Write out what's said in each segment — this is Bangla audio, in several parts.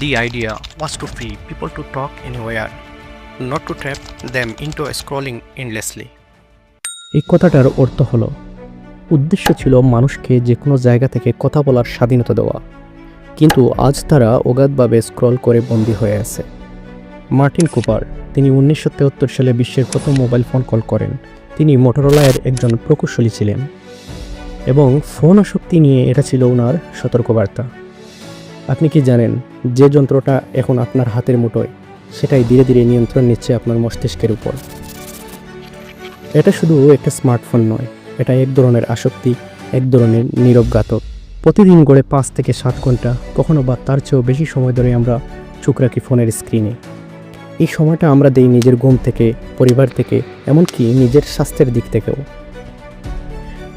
The idea was to free people to talk anywhere, not to trap them into scrolling endlessly. এই কথাটার অর্থ হলো উদ্দেশ্য ছিল মানুষকে যে কোনো জায়গা থেকে কথা বলার স্বাধীনতা দেওয়া। কিন্তু আজ তারা অগাধভাবে স্ক্রল করে বন্দী হয়ে আছে। মার্টিন কুপার তিনি উনিশশো সালে বিশ্বের প্রথম মোবাইল ফোন কল করেন। তিনি মোটরোলায়ের একজন প্রকৌশলী ছিলেন। এবং ফোন আসক্তি নিয়ে এটা ছিল ওনার সতর্কবার্তা। আপনি কি জানেন যে যন্ত্রটা এখন আপনার হাতের মুঠোয়? সেটাই ধীরে ধীরে নিয়ন্ত্রণ নিচ্ছে আপনার মস্তিষ্কের উপর। এটা শুধু একটা স্মার্টফোন নয়, এটা এক ধরনের আসক্তি, এক ধরনের নীরব ঘাতক। প্রতিদিন গড়ে পাঁচ থেকে সাত ঘণ্টা, কখনো বা তার চেয়েও বেশি সময় ধরে আমরা চোখ রাখি ফোনের স্ক্রিনে। এই সময়টা আমরা দেই নিজের ঘুম থেকে, পরিবার থেকে, এমনকি নিজের স্বাস্থ্যের দিক থেকেও।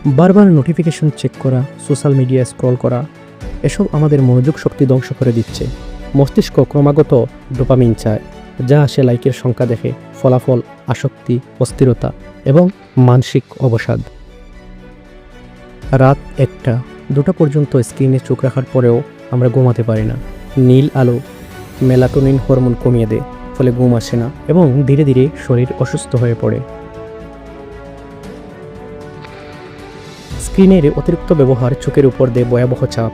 বারবার নোটিফিকেশন চেক করা সোশ্যাল মিডিয়া স্ক্রল করা এসব আমাদের মনোযোগ শক্তি ধ্বংস করে দিচ্ছে। মস্তিষ্ক ক্রমাগত ডোপামিন চায়, যা আসে লাইকের সংখ্যা দেখে, ফলাফল, আসক্তি, অস্থিরতা এবং মানসিক অবসাদ। রাত একটা, দুটা পর্যন্ত স্ক্রিনে চোখ রাখার পরেও আমরা ঘুমাতে পারি না। নীল আলো, মেলাটোনিন হরমোন কমিয়ে দেয়, ফলে ঘুম আসে না এবং ধীরে ধীরে শরীর অসুস্থ হয়ে পড়ে। স্ক্রিনের অতিরিক্ত ব্যবহার চোখের উপর দিয়ে ভয়াবহ চাপ।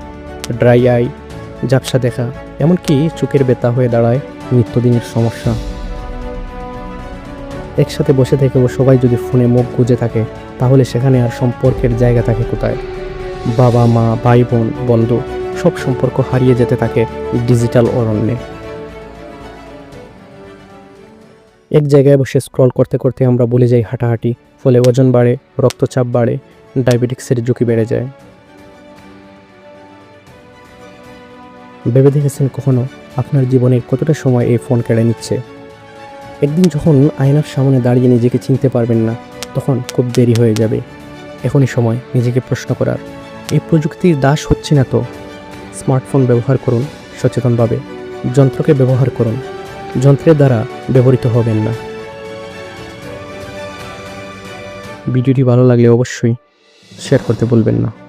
ড্রাই আই, ঝাপসা দেখা, এমনকি চোখের ব্যথা হয়ে দাঁড়ায় নিত্যদিনের সমস্যা। একসাথে বসে থেকেও সবাই যদি ফোনে মুখ গুজে থাকে, তাহলে সেখানে আর সম্পর্কের জায়গা থাকে কোথায়? বাবা, মা ভাই বোন বন্ধু, সব সম্পর্ক হারিয়ে যেতে থাকে ডিজিটাল অরণ্যে। এক জায়গায় বসে স্ক্রল করতে করতে আমরা বলে যাই হাঁটাহাঁটি, ফলে ওজন বাড়ে, রক্তচাপ বাড়ে, ডায়াবেটিক্সের ঝুঁকি বেড়ে যায়। ভেবে দেখেছেন কখনো আপনার জীবনের কতটা সময় এই ফোন কেড়ে নিচ্ছে? একদিন যখন আয়নার সামনে দাঁড়িয়ে নিজেকে চিনতে পারবেন না, তখন খুব দেরি হয়ে যাবে। এখনই সময় নিজেকে প্রশ্ন করার। এই প্রযুক্তির দাস হচ্ছে না তো? স্মার্টফোন ব্যবহার করুন সচেতনভাবে। যন্ত্রকে ব্যবহার করুন। যন্ত্রের দ্বারা ব্যবহৃত হবেন না। ভিডিওটি ভালো লাগলে অবশ্যই শেয়ার করতে বলবেন না।